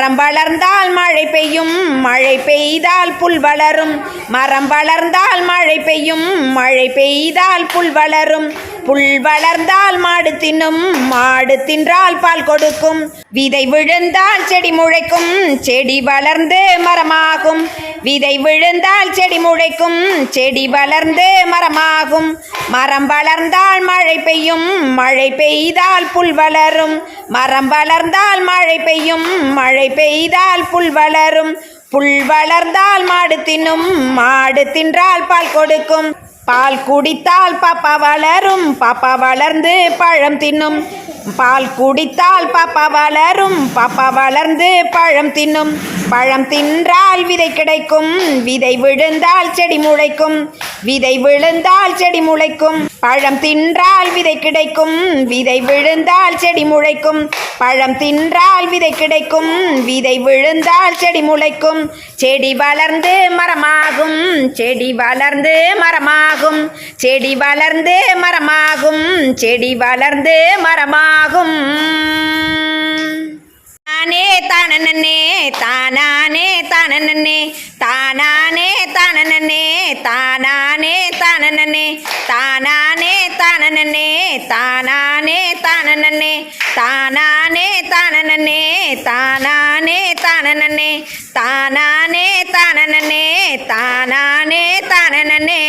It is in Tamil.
மரம் வளர்ந்தால் மழை பெய்யும் மழை பெய்தால் புல் வளரும். மரம் வளர்ந்தால் மழை பெய்யும் மழை பெய்தால் புல் வளரும். புல் வளர்ந்தால் மாடு தின்னும் மாடு தின்றால் பால் கொடுக்கும். விதை விழுந்தால் செடி முளைக்கும் செடி வளர்ந்து மரமாகும். விதை விழுந்தால் செடி முளைக்கும் செடி வளர்ந்து மரமாகும். மரம் வளர்ந்தால் மழை பெய்யும் மழை பெய்தால் புல் வளரும். மரம் வளர்ந்தால் மழை பெய்யும் மழை பெய்தால் புல் வளரும். புல் வளர்ந்தால் மாடு தின்னும் மாடு தின்றால் பால் கொடுக்கும். பால் குடித்தால் பாப்பா வளரும் பாப்பா வளர்ந்து பழம் தின்னும். பால் குடித்தால் பாப்பா வளரும் பாப்பா வளர்ந்து பழம் தின்னும். பழம் தின்றால் விதை கிடைக்கும் விதை விழுந்தால் செடி முளைக்கும். விதை விழுந்தால் செடி முளைக்கும். பழம் தின்றால் விதை கிடைக்கும் விதை விழுந்தால் செடி முளைக்கும். பழம் தின்றால் விதை கிடைக்கும் விதை விழுந்தால் செடி முளைக்கும். செடி வளர்ந்து மரமாகும் செடி வளர்ந்து மரமாகும். செடி வளர்ந்து மரமாகும் செடி வளர்ந்து மரமாகும். தானே தானனே தானானே தானனே தானானே தானனே தானானே தானனே ತಾನನನ್ನೇ ತಾನಾನೇ ತಾನನನ್ನೇ ತಾನಾನೇ ತಾನನನ್ನೇ ತಾನಾನೇ ತಾನನನ್ನೇ ತಾನಾನೇ ತಾನನನ್ನೇ ತಾನಾನೇ ತಾನನನ್ನೇ